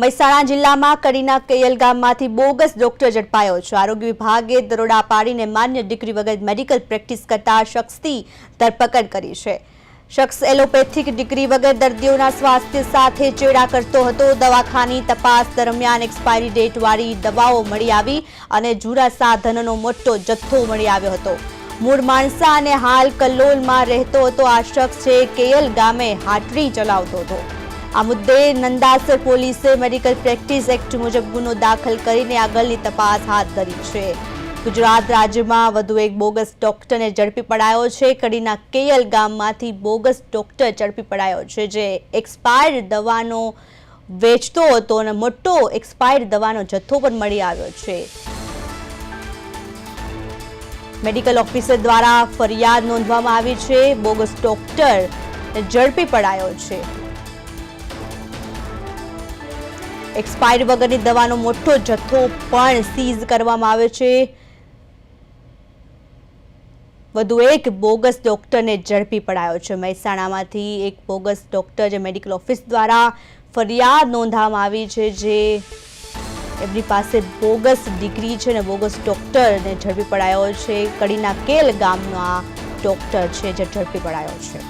મહેસાણા જિલ્લામાં કડીના કૈયલ ગામમાંથી bogus doctor ઝડપાયો છે. આરોગ્ય વિભાગે દરોડા પાડીને માન્ય ડિગ્રી વગર મેડિકલ પ્રેક્ટિસ કરતા શખ્સની ધરપકડ કરી છે. શખ્સ એલોપેથિક ડિગ્રી વગર દર્દીઓના સ્વાસ્થ્ય સાથે ચેડા કરતો હતો. દવાખાની તપાસ દરમિયાન એક્સપાયરી ડેટવાળી દવાઓ મળી આવી અને જુરા સાધનોનો મોટો જથ્થો મળી આવ્યો હતો. મૂળ માણસા અને હાલ કલ્લોલમાં રહેતો હતો. આ શખ્સ છે, કેયલ ગામે હાટરી ચલાવતો હતો. આ મુદ્દે નંદાસર પોલીસે મેડિકલ પ્રેક્ટિસ એક્ટ મુજબ ગુનો દાખલ કરીને આગળની તપાસ હાથ ધરી છે. ગુજરાત રાજ્યમાં વધુ એક બોગસ ડોક્ટરને ઝડપી પડાયો છે. કડીના કેયલ ગામમાંથી બોગસ ડોક્ટર ઝડપી પડાયો છે જે એક્સપાયર્ડ દવાનો વેચતો હતો અને મોટો એક્સપાયર્ડ દવાનો જથ્થો પણ મળી આવ્યો છે. મેડિકલ ઓફિસર દ્વારા ફરિયાદ નોંધવામાં આવી છે. બોગસ ડોક્ટર ઝડપી પડાયો છે. એક્સપાયર્ડ વગરની દવાનો મોટો જથ્થો પણ સીઝ કરવામાં આવ્યો છે. વધુ એક બોગસ ડોક્ટરને ઝડપી પડાયો છે. મહેસાણામાંથી એક બોગસ ડોક્ટર જે મેડિકલ ઓફિસ દ્વારા ફરિયાદ નોંધવામાં આવી છે જે એમની પાસે બોગસ ડિગ્રી છે ને બોગસ ડોક્ટરને ઝડપી પડાયો છે. કડીના કેલ ગામનો આ ડોક્ટર છે જે ઝડપી પડાયો છે.